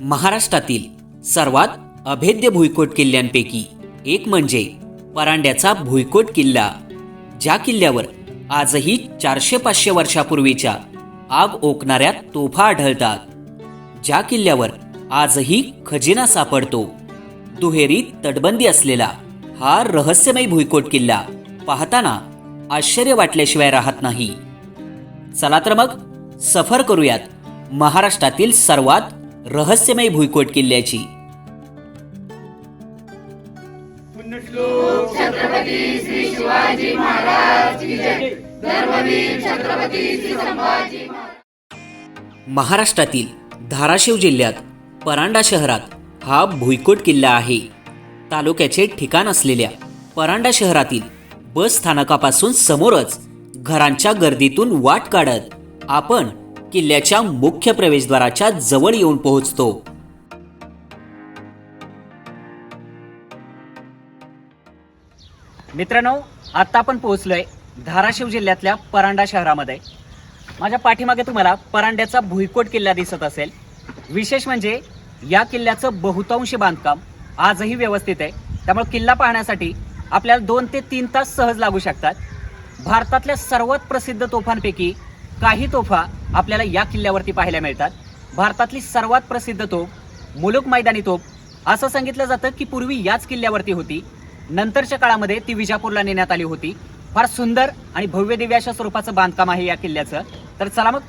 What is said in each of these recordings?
महाराष्ट्रातील सर्वात अभेद्य भुईकोट किल्ल्यांपैकी एक म्हणजे परांड्याचा भुईकोट किल्ला ज्या किल्ल्यावर आजही चारशे पाचशे वर्षापूर्वीच्या आग ओकणाऱ्या तोफा आढळतात. ज्या किल्ल्यावर आजही खजिना सापडतो. दुहेरी तटबंदी असलेला हा रहस्यमय भुईकोट किल्ला पाहताना आश्चर्य वाटल्याशिवाय राहत नाही. चला तर मग सफर करूयात महाराष्ट्रातील सर्वात रहस्यमय भुईकोट किल्ल्याची. महाराष्ट्रातील धाराशिव जिल्ह्यात परांडा शहरात हा भुईकोट किल्ला आहे. तालुक्याचे ठिकाण असलेल्या परांडा शहरातील बस स्थानकापासून समोरच घरांच्या गर्दीतून वाट काढत आपण किल्ल्याच्या मुख्य प्रवेशद्वाराच्या जवळ येऊन पोहोचतो. मित्रांनो आता आपण पोहोचलोय धाराशिव जिल्ह्यातल्या परांडा शहरामध्ये. माझ्या पाठीमागे तुम्हाला परांड्याचा भुईकोट किल्ला दिसत असेल. विशेष म्हणजे या किल्ल्याचं बहुतांशी बांधकाम आजही व्यवस्थित आहे. त्यामुळे किल्ला पाहण्यासाठी आपल्याला दोन ते तीन तास सहज लागू शकतात. भारतातल्या सर्वात प्रसिद्ध तोफांपैकी काही तोफा आपल्याला या किल्ल्यावरती पाहायला मिळतात. भारतातली सर्वात प्रसिद्ध तोफ मुलुक मैदानी तोफ असं सांगितलं जातं की पूर्वी याच किल्ल्यावरती होती. नंतरच्या काळामध्ये ती विजापूरला नेण्यात आली होती. फार सुंदर आणि भव्य दिव्य अशा स्वरूपाचं बांधकाम आहे या किल्ल्याचं. तर चला मग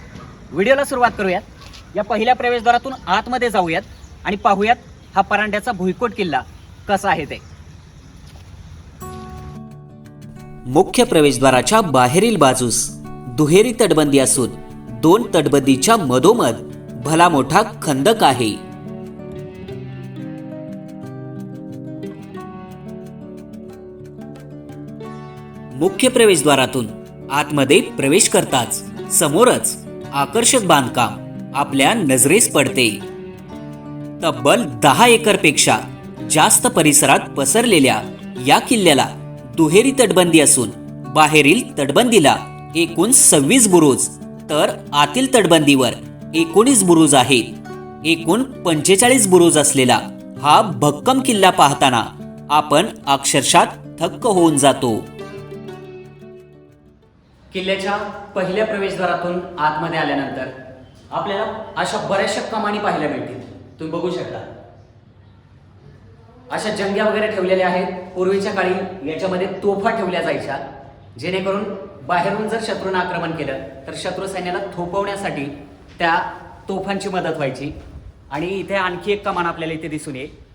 व्हिडिओला सुरुवात करूयात. या पहिल्या प्रवेशद्वारातून आतमध्ये जाऊयात आणि पाहूयात हा परांड्याचा भुईकोट किल्ला कसा आहे ते. मुख्य प्रवेशद्वाराच्या बाहेरील बाजूस दुहेरी तटबंदी असून दोन तटबंदीच्या मधोमध भला मोठा खंदक आहे. मुख्य प्रवेशद्वारातून आतमध्ये प्रवेश करताच समोरच आकर्षक बांधकाम आपल्या नजरेस पडते. तब्बल दहा एकरपेक्षा जास्त परिसरात पसरलेल्या या किल्ल्याला दुहेरी तटबंदी असून बाहेरील तटबंदीला एकूण सव्वीस बुरुज तर आतील तटबंदीवर एकोणीस बुरुज आहेत. एकूण पंचेचाळीस बुरुज असलेला हा भक्कम किल्ला पाहताना आपण अक्षरशः थक्क होऊन जातो. किल्ल्याच्या पहिल्या प्रवेशद्वारातून आतमध्ये आल्यानंतर आपल्याला अशा बऱ्याचशा कमानी पाहायला मिळतील. तुम्ही बघू शकता. अशा जंग्या वगैरे ठेवलेल्या आहेत. पूर्वीच्या काळी याच्यामध्ये तोफा ठेवल्या जायच्या. जेणेकरून बाहेरून जर शत्रूनं आक्रमण केलं तर शत्रू सैन्याला थोपवण्यासाठी त्या तोफांची मदत व्हायची. आणि इथे आणखी एक कमान आपल्याला इथे दिसून येईल.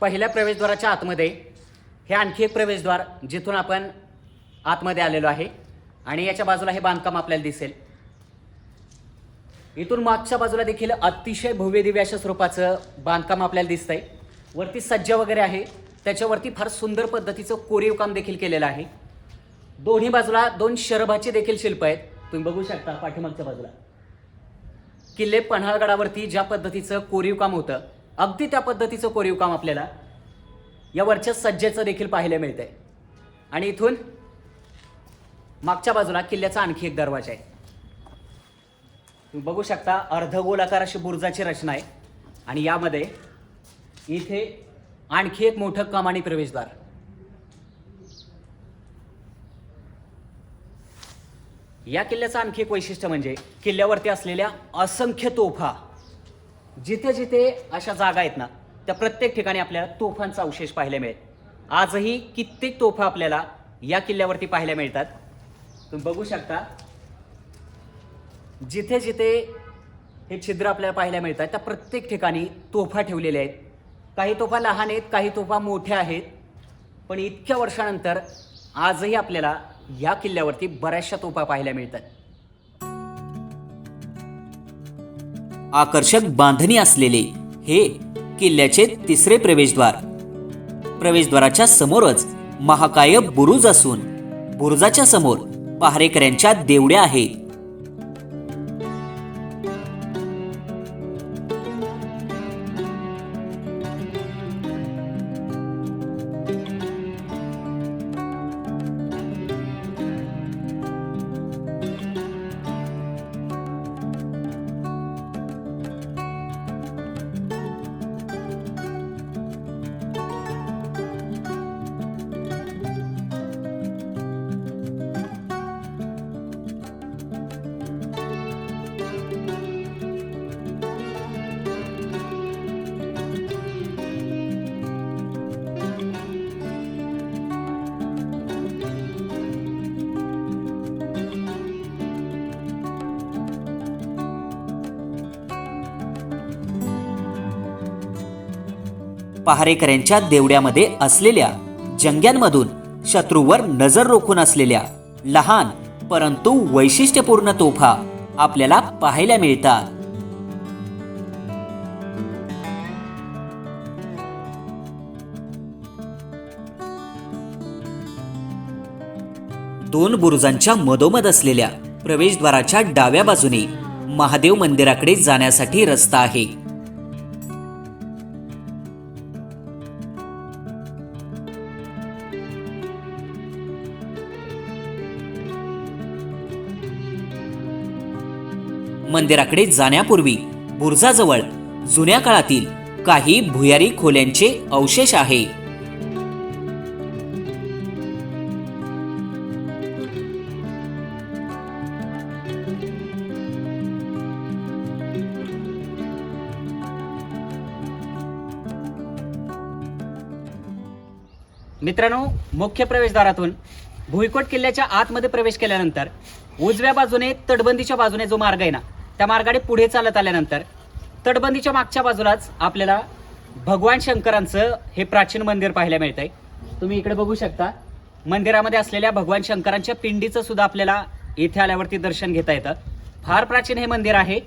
पहिल्या प्रवेशद्वाराच्या आतमध्ये हे आणखी एक प्रवेशद्वार जिथून आपण आतमध्ये आलेलो आहे. आणि याच्या बाजूला हे बांधकाम आपल्याला दिसेल. इथून मागच्या बाजूला देखील अतिशय भव्य अशा स्वरूपाचं बांधकाम आपल्याला दिसतंय. वरती सज्ज वगैरे आहे. त्याच्यावरती फार सुंदर पद्धतीचं कोरीव काम देखील केलेलं आहे. दोन्ही बाजूला दोन शरभाचे देखील शिल्प आहेत. तुम्ही बघू शकता पाठीमागच्या बाजूला. किल्ले पन्हाळगडावरती ज्या पद्धतीचं कोरीव काम होतं अगदी त्या पद्धतीचं कोरीव काम आपल्याला या वरच्या सज्जेचं देखील पाहायला मिळतंय. आणि इथून मागच्या बाजूला किल्ल्याचा आणखी एक दरवाजा आहे. तुम्ही बघू शकता अर्धगोलाकार अशी बुरुजाची रचना आहे. आणि यामध्ये इथे आणखी एक मोठं कमानी प्रवेशद्वार. या किल्ल्याचं आणखी एक वैशिष्ट्य म्हणजे किल्ल्यावरती असलेल्या असंख्य तोफा जिथे जिथे अशा जागा आहेत ना त्या प्रत्येक ठिकाणी आपल्याला तोफांचा अवशेष पाहायला मिळेल. आजही कित्येक तोफा आपल्याला या किल्ल्यावरती पाहायला मिळतात. तुम्ही बघू शकता जिथे जिथे हे छिद्र आपल्याला पाहायला मिळतात त्या प्रत्येक ठिकाणी तोफा ठेवलेल्या आहेत. काही तोफा लहान आहेत काही तोफा मोठ्या आहेत. पण इतक्या वर्षानंतर आजही आपल्याला या किल्ल्यावरती बऱ्याचशा तोफा पाहायला मिळतात. आकर्षक बांधणी असलेले हे किल्ल्याचे तिसरे प्रवेशद्वार. प्रवेशद्वाराच्या समोरच महाकाय बुरुज असून बुरुजाच्या समोर पहारेकऱ्यांच्या देवड्या आहेत. पहारेकऱ्यांच्या देवड्यामध्ये असलेल्या जंग्यांमधून शत्रूवर नजर रोखून असलेल्या लहान परंतु वैशिष्ट्यपूर्ण तोफा आपल्याला पाहायला मिळतात. दोन बुरुजांच्या मधोमध असलेल्या प्रवेशद्वाराच्या डाव्या बाजूने महादेव मंदिराकडे जाण्यासाठी रस्ता आहे. मंदिराकडे जाण्यापूर्वी बुर्जाजवळ जुन्या काळातील काही भुयारी खोल्यांचे अवशेष आहे. मित्रांनो मुख्य प्रवेशद्वारातून भुईकोट किल्ल्याच्या आतमध्ये प्रवेश केल्यानंतर उजव्या बाजूने तटबंदीच्या बाजूने जो मार्ग आहे ना त्या मार्गाने पुढे चालत आल्यानंतर तटबंदीच्या मागच्या बाजूलाच आपल्याला भगवान शंकरांचं हे प्राचीन मंदिर पाहायला मिळतंय. तुम्ही इकडे बघू शकता. मंदिरामध्ये असलेल्या भगवान शंकरांच्या पिंडीचं सुद्धा आपल्याला इथे आल्यावरती दर्शन घेता येतं. फार प्राचीन हे मंदिर आहे.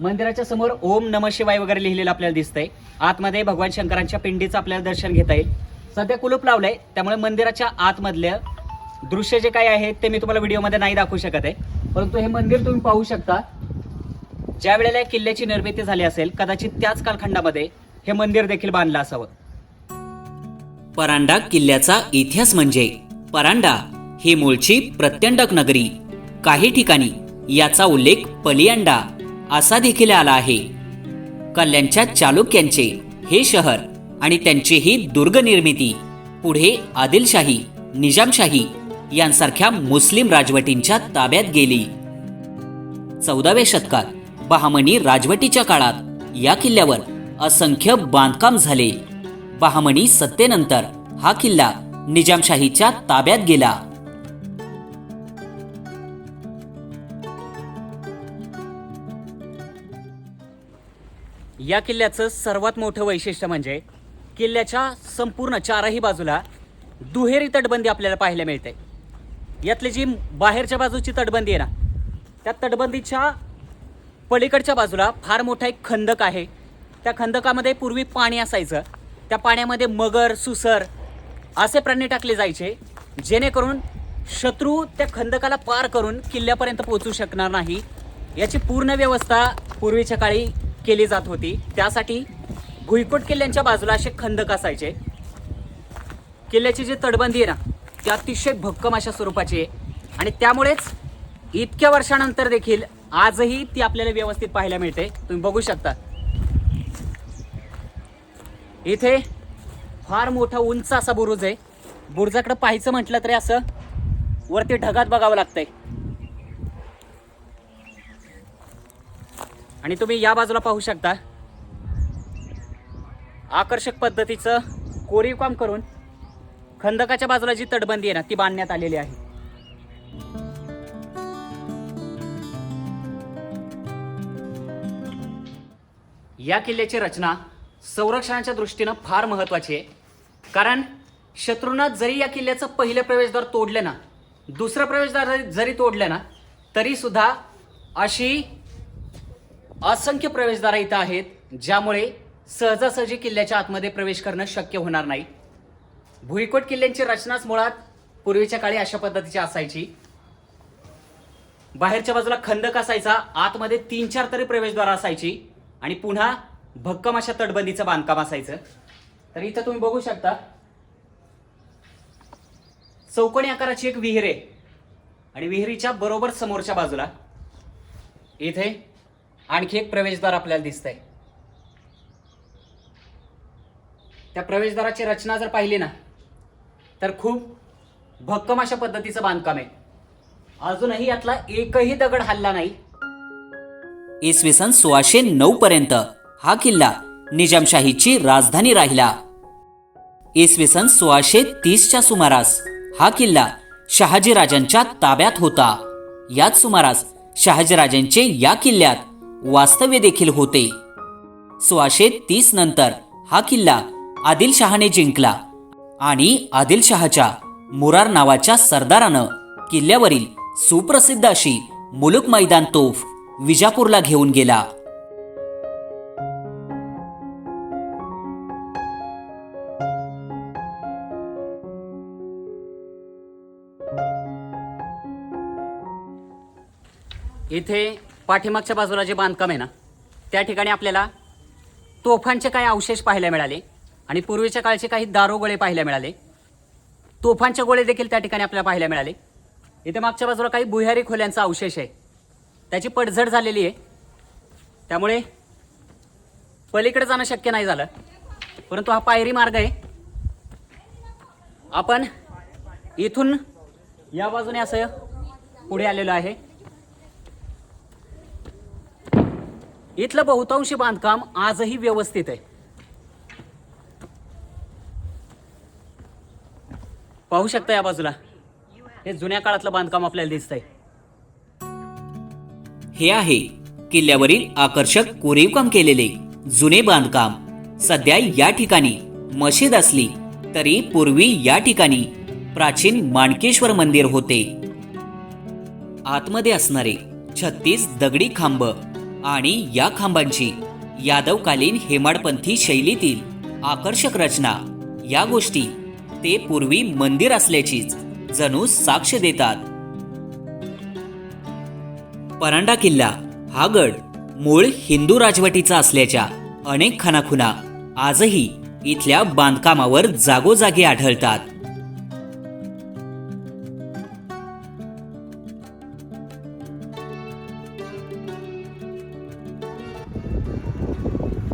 मंदिराच्या समोर ओम नम शिवाय वगैरे लिहिलेलं आपल्याला दिसतंय. आतमध्ये भगवान शंकरांच्या पिंडीचं आपल्याला दर्शन घेता येईल. सध्या कुलूप लावलंय. त्यामुळे मंदिराच्या आतमधल्या दृश्य जे काही आहेत ते मी तुम्हाला व्हिडिओमध्ये नाही दाखवू शकत आहे. परंतु हे मंदिर तुम्ही पाहू शकता. ज्या वेळेला या किल्ल्याची निर्मिती झाली असेल कदाचित त्याच कालखंडामध्ये हे मंदिर देखील बांधलं असावं. परांडा किल्ल्याचा इतिहास म्हणजे परांडा ही मूळची प्रत्यंडक नगरी. काही ठिकाणी याचा उल्लेख पलियांडा असा देखील आला आहे. कल्याणच्या चालुक्यांचे हे शहर आणि त्यांची ही दुर्गनिर्मिती पुढे आदिलशाही निजामशाही यांसारख्या मुस्लिम राजवटींच्या ताब्यात गेली. चौदाव्या शतकात बहामनी राजवटीच्या काळात या किल्ल्यावर असंख्य बांधकाम झाले. बहामनी सत्तेनंतर हा किल्ला निजामशाहीच्या ताब्यात गेला. या किल्ल्याचं सर्वात मोठं वैशिष्ट्य म्हणजे किल्ल्याच्या संपूर्ण चारही बाजूला दुहेरी तटबंदी आपल्याला पाहायला मिळते. यातली जी बाहेरच्या बाजूची तटबंदी आहे ना त्या तटबंदीच्या पलीकडच्या बाजूला फार मोठा एक खंदक आहे. त्या खंदकामध्ये पूर्वी पाणी असायचं. त्या पाण्यामध्ये मगर सुसर असे प्राणी टाकले जायचे जेणेकरून शत्रू त्या खंदकाला पार करून किल्ल्यापर्यंत पोहोचू शकणार नाही. याची पूर्ण व्यवस्था पूर्वीच्या काळी केली जात होती. त्यासाठी भुईकोट किल्ल्यांच्या बाजूला असे खंदक असायचे. किल्ल्याची जी तटबंदी आहे ना ती अतिशय भक्कम अशा स्वरूपाची आहे. आणि त्यामुळेच इतक्या वर्षानंतर देखील आजही ती आपल्याला व्यवस्थित पाहायला मिळते. तुम्ही बघू शकता. इथे फार मोठा उंच असा बुरुज आहे. बुरुजाकडे पाहायचं म्हटलं तरी असं वरती ढगात बघावं लागतंय. आणि तुम्ही या बाजूला पाहू शकता. आकर्षक पद्धतीचं कोरीव काम करून खंदकाच्या बाजूला जी तटबंदी आहे ना ती बांधण्यात आलेली आहे. या किल्ल्याची रचना संरक्षणाच्या दृष्टीनं फार महत्वाची आहे. कारण शत्रूंना जरी या किल्ल्याचं पहिलं प्रवेशद्वार तोडलं ना दुसरं प्रवेशद्वार जरी- तोडलं ना तरी सुद्धा अशी असंख्य प्रवेशद्वारं इथं आहेत ज्यामुळे सहजासहजी किल्ल्याच्या आतमध्ये प्रवेश करणं शक्य होणार नाही. भुईकोट किल्ल्यांची रचनाच मुळात पूर्वीच्या काळी अशा पद्धतीची असायची. बाहेरच्या बाजूला खंदक असायचा आतमध्ये तीन चार तरी प्रवेशद्वार असायची आणि पुन्हा भक्कम अशा तटबंदीचं बांधकाम असायचं. तर इथं तुम्ही बघू शकता चौकोनी आकाराची एक विहीर आहे आणि विहिरीच्या बरोबर समोरच्या बाजूला इथे आणखी एक प्रवेशद्वार आपल्याला दिसतंय. त्या प्रवेशद्वाराची रचना जर पाहिली ना तर खूप भक्कम अशा पद्धतीचं बांधकाम आहे. अजूनही यातला एकही दगड हल्ला नाही. इसवी सन सोळाशे नऊ पर्यंत हा किल्ला निजामशाहीची राजधानी राहिला. इसवी सन सोळाशे तीसच्या सुमारास हा किल्ला शहाजीराजांच्या ताब्यात होता. याच सुमारास शहाजीराजांचे या किल्ल्यात वास्तव्य देखील होते. सोळाशे तीस नंतर हा किल्ला आदिलशहाने जिंकला. आणि आदिलशहाच्या मुरार नावाच्या सरदारानं किल्ल्यावरील सुप्रसिद्ध अशी मुलुक मैदान तोफ विजापूरला घेऊन गेला. इथे पाठीमागच्या बाजूला जे बांधकाम आहे ना त्या ठिकाणी आपल्याला तोफांचे काही अवशेष पाहायला मिळाले? आणि पूर्वीच्या काळचे काही दारोगोळे पाहायला मिळाले. तोफांचे गोळे देखील त्या ठिकाणी आपल्याला पाहायला मिळाले. इथे मागच्या बाजूला काही भुयारी खोल्यांचा अवशेष आहे. त्याची पडझड झालेली आहे. त्यामुळे पलीकडे जाणं शक्य नाही झालं. परंतु हा पायरी मार्ग आहे. आपण इथून या बाजूने असं पुढे आलेलो आहे. इथलं बहुतांशी बांधकाम आजही व्यवस्थित आहे. पाहू शकता या बाजूला. हे जुन्या काळातलं बांधकाम आपल्याला दिसतंय. हे आहे किल्ल्यावरील आकर्षक कोरीवकाम केलेले जुने बांधकाम. सध्या या ठिकाणी मशीद असली तरी पूर्वी या ठिकाणी प्राचीन माणकेश्वर मंदिर होते. आतमध्ये असणारे छत्तीस दगडी खांब आणि या खांबांची यादवकालीन हेमाडपंथी शैलीतील आकर्षक रचना या गोष्टी ते पूर्वी मंदिर असल्याचीच जणू साक्ष देतात. परांडा किल्ला हा गड मूळ हिंदू राजवटीचा असल्याच्या अनेक खणाखुणा आजही इथल्या बांधकामावर जागोजागी आढळतात.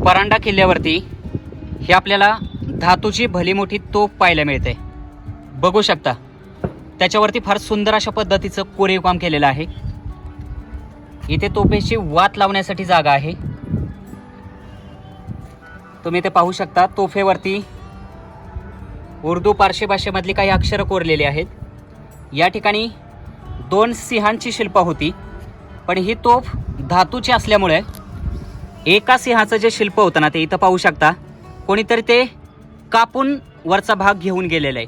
परांडा किल्ल्यावरती हे आपल्याला धातूची भली मोठी तोफ पाहायला मिळते. बघू शकता. त्याच्यावरती फार सुंदर अशा पद्धतीचं कोरीव काम केलेलं आहे. इथे तोफेची वात लावण्यासाठी जागा आहे. तुम्ही ते पाहू शकता तोफेवरती उर्दू पारशी भाषेमधली काही अक्षरं कोरलेली आहेत. या ठिकाणी दोन सिंहांची शिल्प होती पण ही तोफ धातूची असल्यामुळे एका सिंहाचं जे शिल्प होतं ना ते इथं पाहू शकता. कोणीतरी ते कापून वरचा भाग घेऊन गेलेला आहे.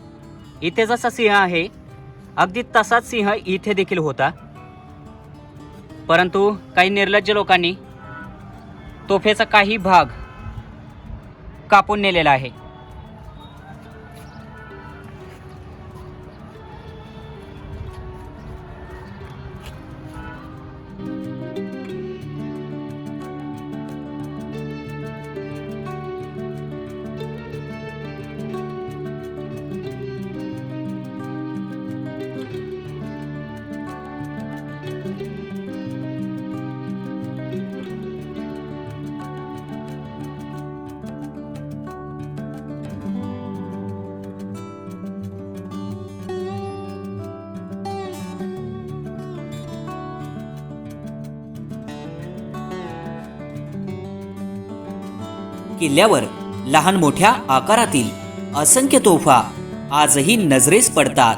इथे जसा सिंह आहे अगदी तसाच सिंह इथे देखील होता. परंतु काही निर्लज्ज लोकांनी तोफेचा काही भाग कापून नेलेला आहे. किल्ल्यावर लहान मोठ्या आकारातील असंख्य तोफा आजही नजरेस पडतात.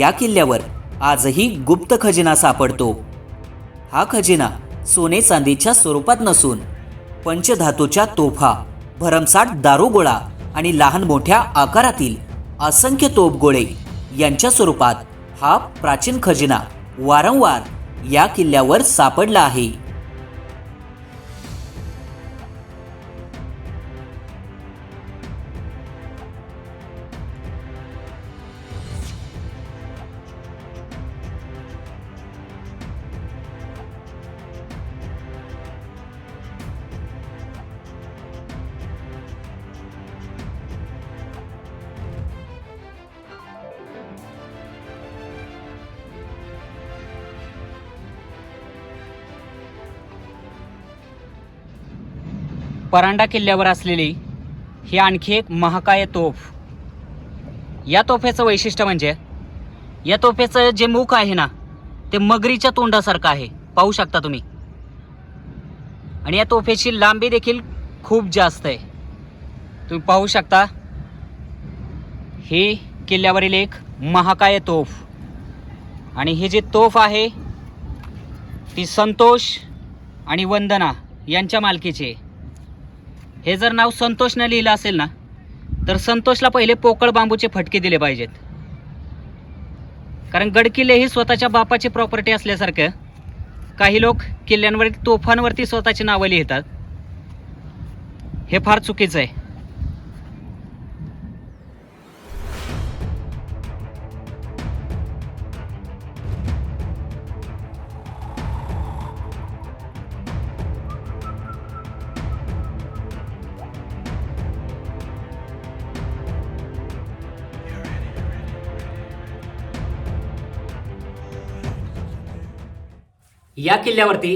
या किल्ल्यावर आजही गुप्त खजिना सापडतो. हा खजिना सोने चांदीच्या स्वरूपात नसून पंचधातूच्या तोफा भरमसाठ दारुगोळा आणि लहान मोठ्या आकारातील असंख्य तोफगोळे यांच्या स्वरूपात हा प्राचीन खजिना वारंवार या किल्ल्यावर सापडला आहे. परांडा किल्ल्यावर असलेली ही आणखी एक महाकाय तोफ. या तोफेचं वैशिष्ट्य म्हणजे या तोफेचं जे मुख आहे ना ते मगरीच्या तोंडासारखं आहे. पाहू शकता तुम्ही. आणि या तोफेची लांबी देखील खूप जास्त आहे. तुम्ही पाहू शकता ही किल्ल्यावरील एक महाकाय तोफ. आणि ही जी तोफ आहे ती संतोष आणि वंदना यांच्या मालकीची. आहे हे जर नाव संतोषनं लिहिलं असेल ना तर संतोषला पहिले पोकळ बांबूचे फटके दिले पाहिजेत. कारण गडकिल्ले ही स्वतःच्या बापाची प्रॉपर्टी असल्यासारखं काही लोक किल्ल्यांवर तोफांवरती स्वतःची नावं लिहितात. हे फार चुकीचं आहे. या किल्ल्यावरती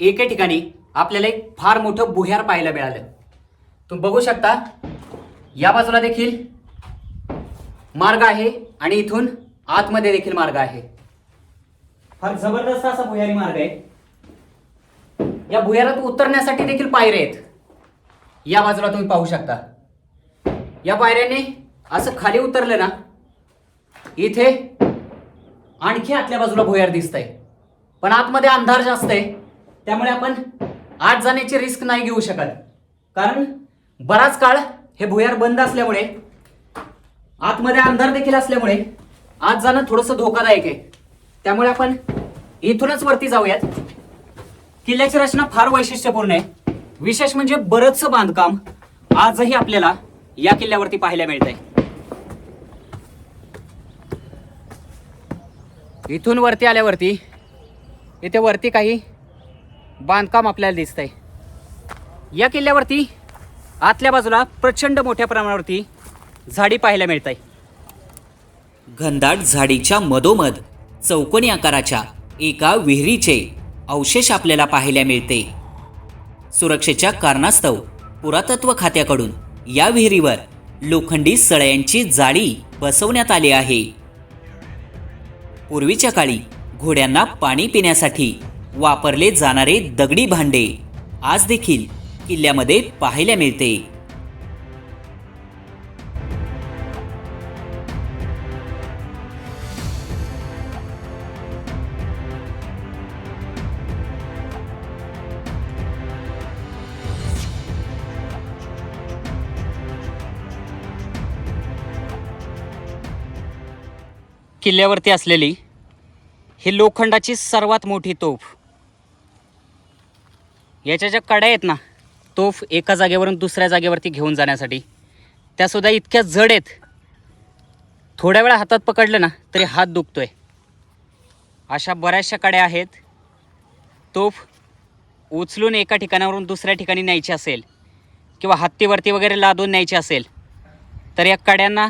एके ठिकाणी आपल्याला एक फार मोठं भुयार पाहायला मिळालं. तुम्ही बघू शकता या बाजूला देखील मार्ग आहे आणि इथून आतमध्ये देखील मार्ग आहे. फार जबरदस्त असा भुयारी मार्ग आहे. या भुयारात उतरण्यासाठी देखील पायऱ्या आहेत. या बाजूला तुम्ही पाहू शकता. या पायऱ्याने असं खाली उतरलं ना इथे आणखी आतल्या बाजूला भुयार दिसत आहे पण आतमध्ये अंधार जास्त आहे. त्यामुळे आपण आत जाण्याची रिस्क नाही घेऊ शकत. कारण बराच काळ हे भुयार बंद असल्यामुळे आतमध्ये अंधार देखील असल्यामुळे आत जाणं थोडंसं धोकादायक आहे. त्यामुळे आपण इथूनच वरती जाऊयात. किल्ल्याची रचना फार वैशिष्ट्यपूर्ण आहे. विशेष म्हणजे बरंचसं बांधकाम आजही आपल्याला या किल्ल्यावरती पाहायला मिळत आहे इथून वरती आल्यावरती इथे वरती काही बांधकाम आपल्याला दिसतंय. या किल्ल्यावरती आतल्या बाजूला प्रचंड मोठ्या प्रमाणावरती झाडी पाहायला मिळत आहे घनदाट झाडीच्या मधोमध चौकोनी आकाराच्या एका विहिरीचे अवशेष आपल्याला पाहायला मिळते. सुरक्षेच्या कारणास्तव पुरातत्व खात्याकडून या विहिरीवर लोखंडी सळयांची जाळी बसवण्यात आली आहे. पूर्वीच्या काळी घोड्यांना पाणी पिण्यासाठी वापरले जाणारे दगडी भांडे आज देखील किल्ल्यामध्ये पाहायला मिळते. किल्ल्यावरती असलेली ही लोखंडाची सर्वात मोठी तोफ. याच्या ज्या कड्या आहेत ना तोफ एका जागेवरून दुसऱ्या जागेवरती घेऊन जाण्यासाठी त्यासुद्धा इतक्या जड आहेत. थोड्या वेळा हातात पकडलं ना तरी हात दुखतोय. अशा बऱ्याचशा कड्या आहेत. तोफ उचलून एका ठिकाणावरून दुसऱ्या ठिकाणी न्यायची असेल किंवा हत्तीवरती वगैरे लादून न्यायची असेल तर या कड्यांना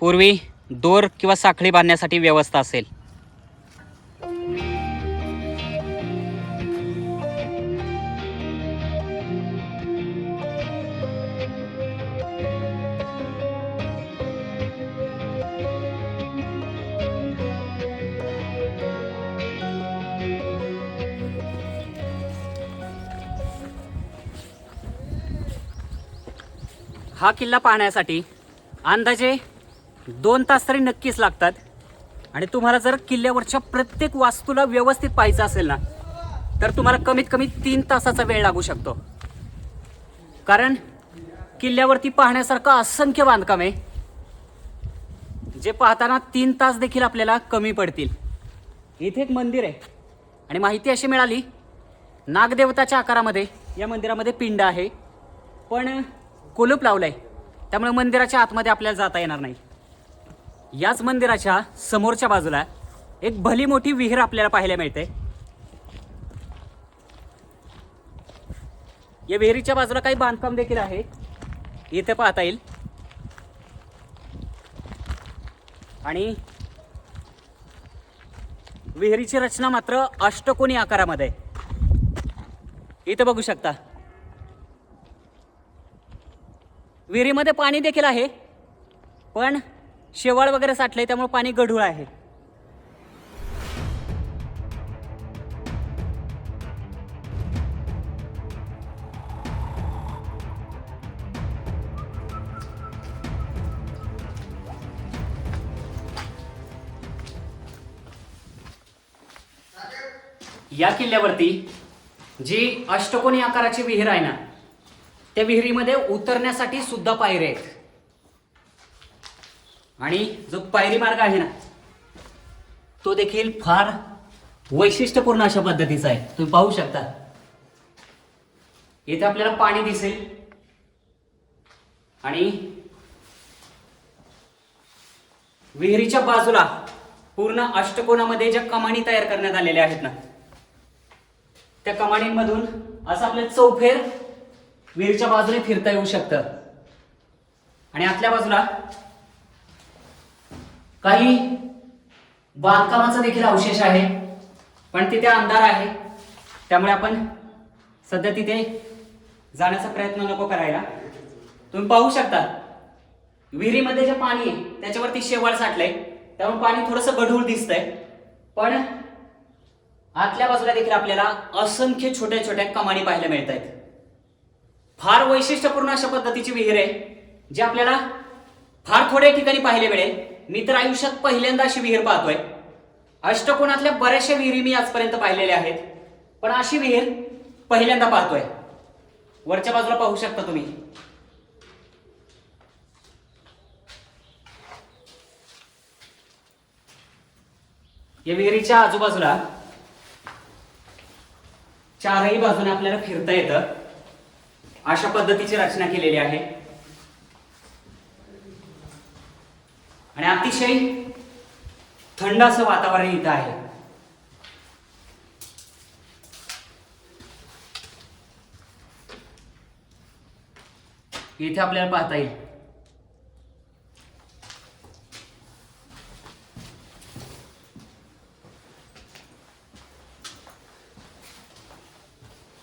पूर्वी दोर किंवा साखळी बांधण्यासाठी व्यवस्था असेल. हा किल्ला पाहण्यासाठी अंदाजे दोन तास तरी नक्कीच लागतात. आणि तुम्हाला जर किल्ल्यावरच्या प्रत्येक वास्तूला व्यवस्थित पाहायचं असेल ना तर तुम्हाला कमीत कमी तीन तासाचा वेळ लागू शकतो. कारण किल्ल्यावरती पाहण्यासारखं असंख्य बांधकाम आहे जे पाहताना तीन तास देखील आपल्याला कमी पडतील. इथे एक मंदिर आहे. आणि माहिती अशी मिळाली नागदेवताच्या आकारामध्ये या मंदिरामध्ये पिंड आहे. पण कुलूप लावलंय. त्यामुळे मंदिराच्या आतमध्ये आपल्याला जाता येणार नाही. याच मंदिराच्या समोरच्या बाजूला एक भली मोठी विहीर आपल्याला पाहायला मिळते. या विहिरीच्या बाजूला काही बांधकाम देखील आहे. इथे पाहता येईल. आणि विहिरीची रचना मात्र अष्टकोनी आकारामध्ये आहे. इथे बघू शकता. विहिरीमध्ये पाणी देखील आहे पण शेवाळ वगैरे साठलंय त्यामुळे पाणी गढूळ आहे. या किल्ल्यावरती जी अष्टकोनी आकाराची विहीर आहे ना त्या विहिरीमध्ये उतरण्यासाठी सुद्धा पायऱ्या आहेत. आणि जो पायरी मार्ग आहे ना तो देखील फार वैशिष्ट्यपूर्ण अशा पद्धतीचा आहे. तुम्ही पाहू शकता. इथे आपल्याला पाणी दिसेल. आणि विहिरीच्या बाजूला पूर्ण अष्टकोनामध्ये ज्या कमानी तयार करण्यात आलेल्या आहेत ना त्या कमानींमधून असं आपल्या चौफेर विहिरीच्या बाजूने फिरता येऊ शकतं. आणि आतल्या बाजूला काही बांधकामाचा देखील अवशेष आहे. पण तिथे अंधार आहे. त्यामुळे आपण सध्या तिथे जाण्याचा प्रयत्न नको करायला. तुम्ही पाहू शकता विहिरीमध्ये जे पाणी आहे त्याच्यावरती शेवाळ साठलंय. त्यामुळे पाणी थोडंसं गढूळ दिसतंय. पण आतल्या बाजूला देखील आपल्याला असंख्य छोट्या छोट्या कमानी पाहायला मिळत आहेत फार वैशिष्ट्यपूर्ण अशा पद्धतीची विहीर आहे जी आपल्याला फार थोड्या ठिकाणी पाहायला मिळेल. मी तर आयुष्यात पहिल्यांदा अशी विहीर पाहतोय. अष्टकोनातल्या बऱ्याचशा विहिरी मी आजपर्यंत पाहिलेल्या आहेत. पण अशी विहीर पहिल्यांदा पाहतोय. वरच्या बाजूला पाहू शकता तुम्ही. या विहिरीच्या आजूबाजूला चारही बाजूने आपल्याला फिरता येतं. अशा पद्धतीची रचना केलेली आहे. आणि अतिशय थंड असं वातावरण इथं आहे. इथे आपल्याला पाहता येईल.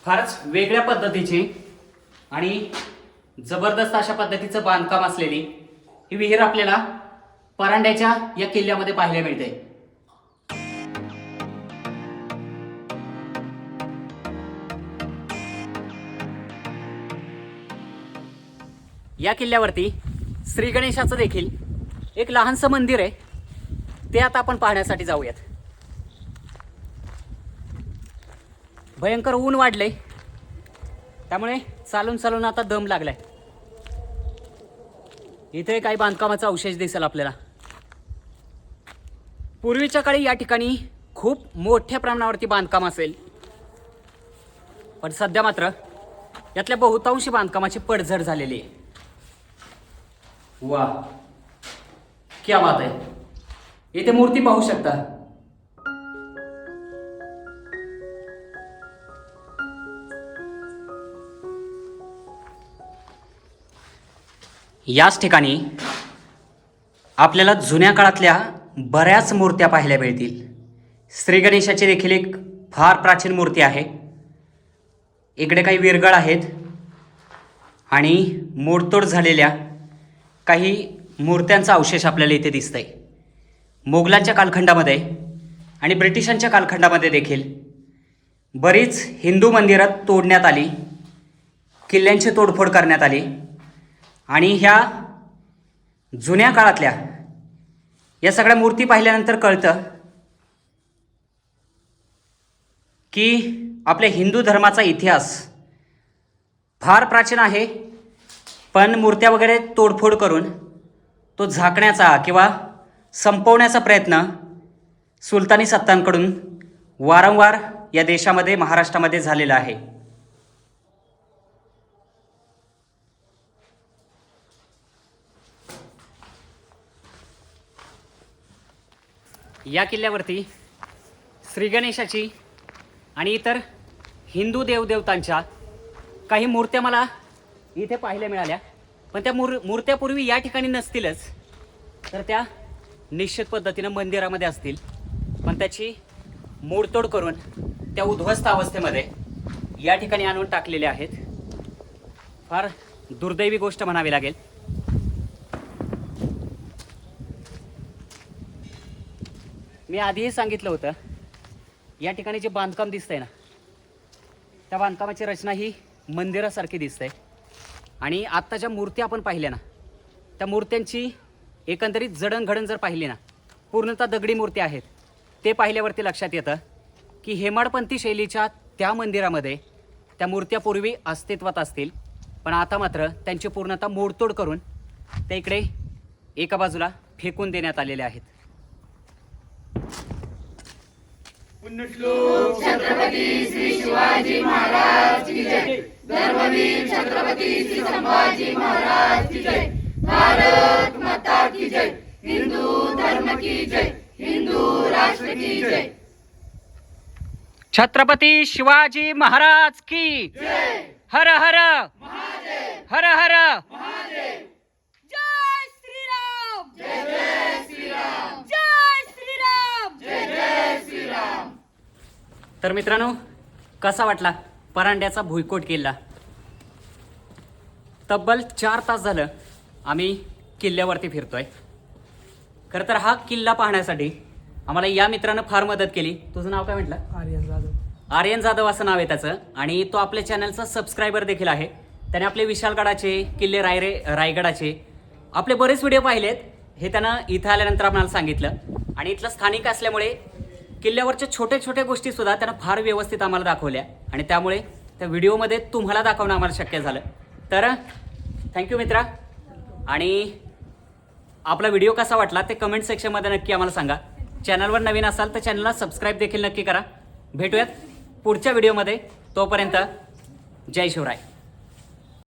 फारच वेगळ्या पद्धतीची आणि जबरदस्त अशा पद्धतीचं बांधकाम असलेली ही विहीर आपल्याला परांड्याच्या या किल्ल्यामध्ये पाहायला मिळते. या किल्ल्यावरती श्री गणेशाचं देखील एक लहानसं मंदिर आहे. ते आता आपण पाहण्यासाठी जाऊयात. भयंकर ऊन वाढलंय. त्यामुळे चालून चालून आता दम लागलाय. इथे काही बांधकामाचा अवशेष दिसेल आपल्याला. पूर्वीच्या काळी या ठिकाणी खूप मोठ्या प्रमाणावरती बांधकाम असेल. पण सध्या मात्र यातल्या बहुतांशी बांधकामाची पडझड झालेली आहे. वा क्या बात आहे. इथे मूर्ती पाहू शकता. याच ठिकाणी आपल्याला जुन्या काळातल्या बऱ्याच मूर्त्या पाहायला मिळतील. श्री गणेशाची देखील एक फार प्राचीन मूर्ती आहे. इकडे काही विरगळ आहेत आणि मोडतोड झालेल्या काही मूर्त्यांचा अवशेष आपल्याला इथे दिसतंय. मोगलांच्या कालखंडामध्ये आणि ब्रिटिशांच्या कालखंडामध्ये देखील बरीच हिंदू मंदिरात तोडण्यात आली किल्ल्यांची तोडफोड करण्यात आली. आणि ह्या जुन्या काळातल्या या सगळ्या मूर्ती पाहिल्यानंतर कळतं की आपल्या हिंदू धर्माचा इतिहास फार प्राचीन आहे पण मूर्त्या वगैरे तोडफोड करून तो झाकण्याचा किंवा संपवण्याचा प्रयत्न सुलतानी सत्तांकडून वारंवार या देशामध्ये महाराष्ट्रामध्ये झालेला आहे. या किल्ल्यावरती श्रीगणेशाची आणि इतर हिंदू देवदेवतांच्या काही मूर्त्या मला इथे पाहायला मिळाल्या. पण त्या मूर मूर्त्यापूर्वी या ठिकाणी नसतीलच तर त्या निश्चित पद्धतीनं मंदिरामध्ये असतील. पण त्याची मोडतोड करून त्या उद्ध्वस्त अवस्थेमध्ये या ठिकाणी आणून टाकलेल्या आहेत. फार दुर्दैवी गोष्ट म्हणावी लागेल. मी आधीही सांगितलं होतं या ठिकाणी जे बांधकाम दिसतंय ना त्या बांधकामाची रचना ही मंदिरासारखी दिसते आणि आत्ता ज्या मूर्ती आपण पाहिल्या ना त्या मूर्त्यांची एकंदरीत जडणघडण जर पाहिली ना पूर्णतः दगडी मूर्ती आहेत. ते पाहिल्यावरती लक्षात येतं की हेमाडपंथी शैलीच्या त्या मंदिरामध्ये त्या मूर्त्या पूर्वी अस्तित्वात असतील पण आता मात्र त्यांची पूर्णतः मोडतोड करून त्या इकडे एका बाजूला फेकून देण्यात आलेल्या आहेत. छत्रपती शिवाजी महाराज की हर हर हर हर। जय श्रीराम. जय जय. श्रीराम जय श्रीराम तर मित्रांनो कसा वाटला परांड्याचा भुईकोट किल्ला? तब्बल चार तास झालं आम्ही किल्ल्यावरती फिरतोय. खरं तर हा किल्ला पाहण्यासाठी आम्हाला या मित्रानं फार मदत केली. तुझं नाव काय म्हटलं? आर्यन जाधव. आर्यन जाधव असं नाव आहे त्याचं. आणि तो आपल्या चॅनलचा सबस्क्रायबर देखील आहे. त्याने आपले विशालगडाचे किल्ले रायरे रायगडाचे आपले बरेच व्हिडिओ पाहिलेत. हे त्यानं इथं आल्यानंतर आम्हाला सांगितलं. आणि इथलं स्थानिक असल्यामुळे किल्ल्यावरच्या छोट्या छोट्या गोष्टी सुद्धा त्यानं फार व्यवस्थित आम्हाला दाखवल्या. आणि त्यामुळे त्या व्हिडिओमध्ये तुम्हाला दाखवणं आम्हाला शक्य झालं. तर थँक्यू मित्रा. आणि आपला व्हिडिओ कसा वाटला ते कमेंट सेक्शनमध्ये नक्की आम्हाला सांगा. चॅनलवर नवीन असाल तर चॅनलला सबस्क्राईब देखील नक्की करा. भेटूयात पुढच्या व्हिडिओमध्ये. तोपर्यंत जय शिवराय.